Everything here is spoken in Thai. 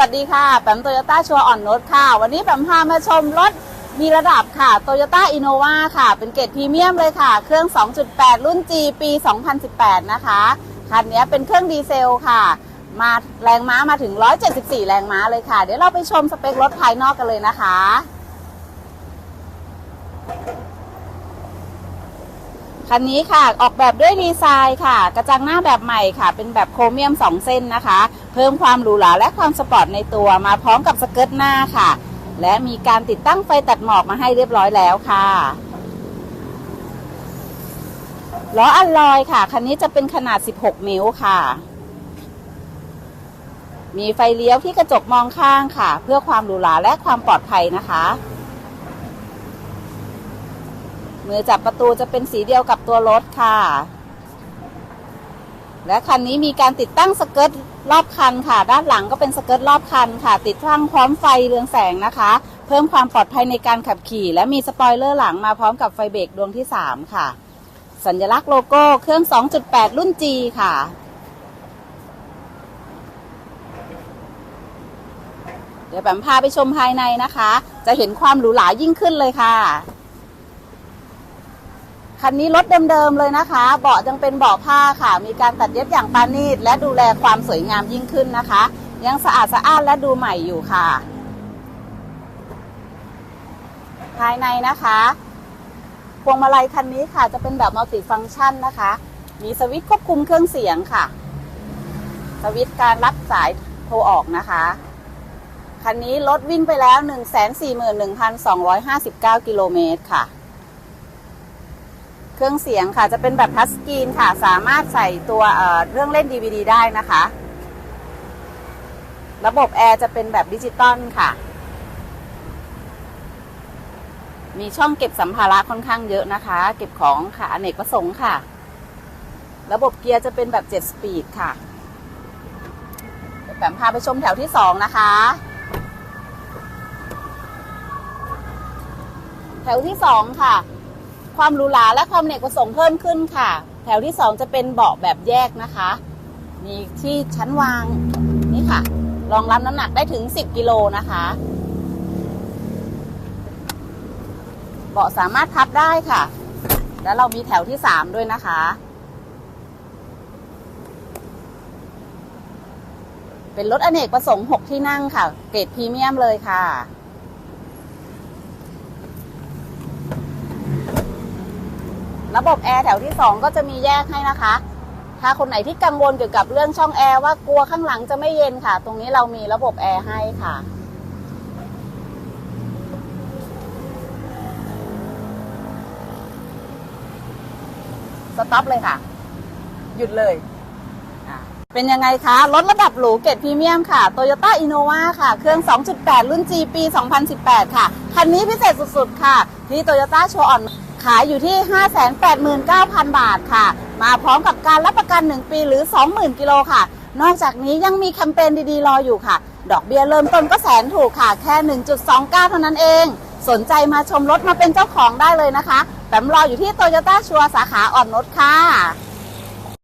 สวัสดีค่ะ แปมโตโยต้าชัวอ่อนนุชค่ะ วันนี้แปมพามาชมรถมีระดับค่ะโตโยต้าอินโนวาค่ะ เป็นเกรดพรีเมียมเลยค่ะ เครื่อง 2.8 รุ่น G ปี 2018 นะคะ คันนี้เป็นเครื่องดีเซลค่ะ มาแรงม้ามาถึง 174 แรงม้าเลยค่ะ เดี๋ยวเราไปชมสเปครถภายนอกกันเลยนะคะ คันนี้ค่ะออกแบบด้วยดีไซน์ค่ะ กระจังหน้าแบบใหม่ค่ะ เป็นแบบโครเมียม 2 เส้นนะคะ เพิ่มความหรูหราและความสปอร์ตในตัวมาพร้อมกับสเกิร์ตหน้าค่ะ และมีการติดตั้งไฟตัดหมอกมาให้เรียบร้อยแล้วค่ะล้ออัลลอยค่ะ คันนี้จะเป็นขนาด 16 นิ้วค่ะ มีไฟเลี้ยวที่กระจกมองข้างค่ะ เพื่อความหรูหราและความปลอดภัยนะคะ มือจับประตูจะเป็นสีเดียวกับตัวรถค่ะ และคันนี้มีการติดตั้งสเกิร์ตรอบคันค่ะ ด้านหลังก็เป็นสเกิร์ตรอบคันค่ะ ติดตั้งพร้อมไฟเรืองแสงนะคะ เพิ่มความปลอดภัยในการขับขี่ และมีสปอยเลอร์หลังมาพร้อมกับไฟเบรกดวงที่ 3 ค่ะ สัญลักษณ์โลโก้เครื่อง 2.8 รุ่น G ค่ะเดี๋ยวแปมพาไปชมภายในนะคะ จะเห็นความหรูหรายิ่งขึ้นเลยค่ะ คันนี้รถเดิมๆเลยนะคะ เบาะยังเป็นเบาะผ้าค่ะ มีการตัดเย็บอย่างปราณีตและดูแลความสวยงามยิ่งขึ้นนะคะ ยังสะอาดสะอ้านและดูใหม่อยู่ค่ะ ภายในนะคะพวงมาลัยคันนี้ค่ะ จะเป็นแบบมัลติฟังก์ชันนะคะ มีสวิตช์ควบคุมเครื่องเสียงค่ะ สวิตช์การรับสายโทรออกนะคะ คันนี้รถวิ่งไปแล้ว 141,259 กิโลเมตรค่ะ เครื่องเสียงค่ะจะเป็นแบบทัชสกรีนค่ะสามารถใส่ตัวเอ่อเรื่องเล่น DVD ได้นะคะ ระบบแอร์จะเป็นแบบดิจิตอลค่ะ มีช่องเก็บสัมภาระค่อนข้างเยอะนะคะ เก็บของค่ะอเนกประสงค์ค่ะ ระบบเกียร์จะเป็นแบบ 7 สปีดค่ะแปมพาไปชมแถวที่ 2 นะคะแถวที่ 2 ค่ะ ความหรูหราและความเนกประสงค์เพิ่มขึ้นค่ะ แถวที่ 2 จะเป็นเบาะแบบแยกนะคะ มีที่ชั้นวางนี่ค่ะ รองรับน้ำหนักได้ถึง 10 กิโลนะคะ เบาะสามารถพับได้ค่ะ แล้วเรามีแถวที่ 3 ด้วยนะคะเป็นรถอเนกประสงค์ 6 ที่นั่งค่ะ เกรดพรีเมียมเลยค่ะ ระบบแอร์แถวที่ 2 ก็จะมีแยกให้นะคะ ถ้าคนไหนที่กังวลเกี่ยวกับเรื่องช่องแอร์ว่ากลัวข้างหลังจะไม่เย็นค่ะ ตรงนี้เรามีระบบแอร์ให้ค่ะสต็อปเลยค่ะ หยุดเลยเป็นยังไงคะรถระดับหรูเกรดพรีเมียมค่ะ Toyota Innova ค่ะ เครื่อง 2.8 รุ่น G ปี 2018 ค่ะ คันนี้พิเศษสุด ๆ ค่ะ ที่ Toyota โชว์ออน ขายอยู่ที่ 589,000 บาทค่ะ มาพร้อมกับการรับประกัน 1 ปีหรือ 20,000 กิโลค่ะ นอกจากนี้ยังมีแคมเปญดีๆ รออยู่ค่ะ ดอกเบี้ยเริ่มต้นก็แสนถูกค่ะ แค่ 1.29 เท่านั้นเอง สนใจมาชมรถมาเป็นเจ้าของได้เลยนะคะแปมรออยู่ที่โตโยต้าชัวสาขาอ่อนนุชค่ะ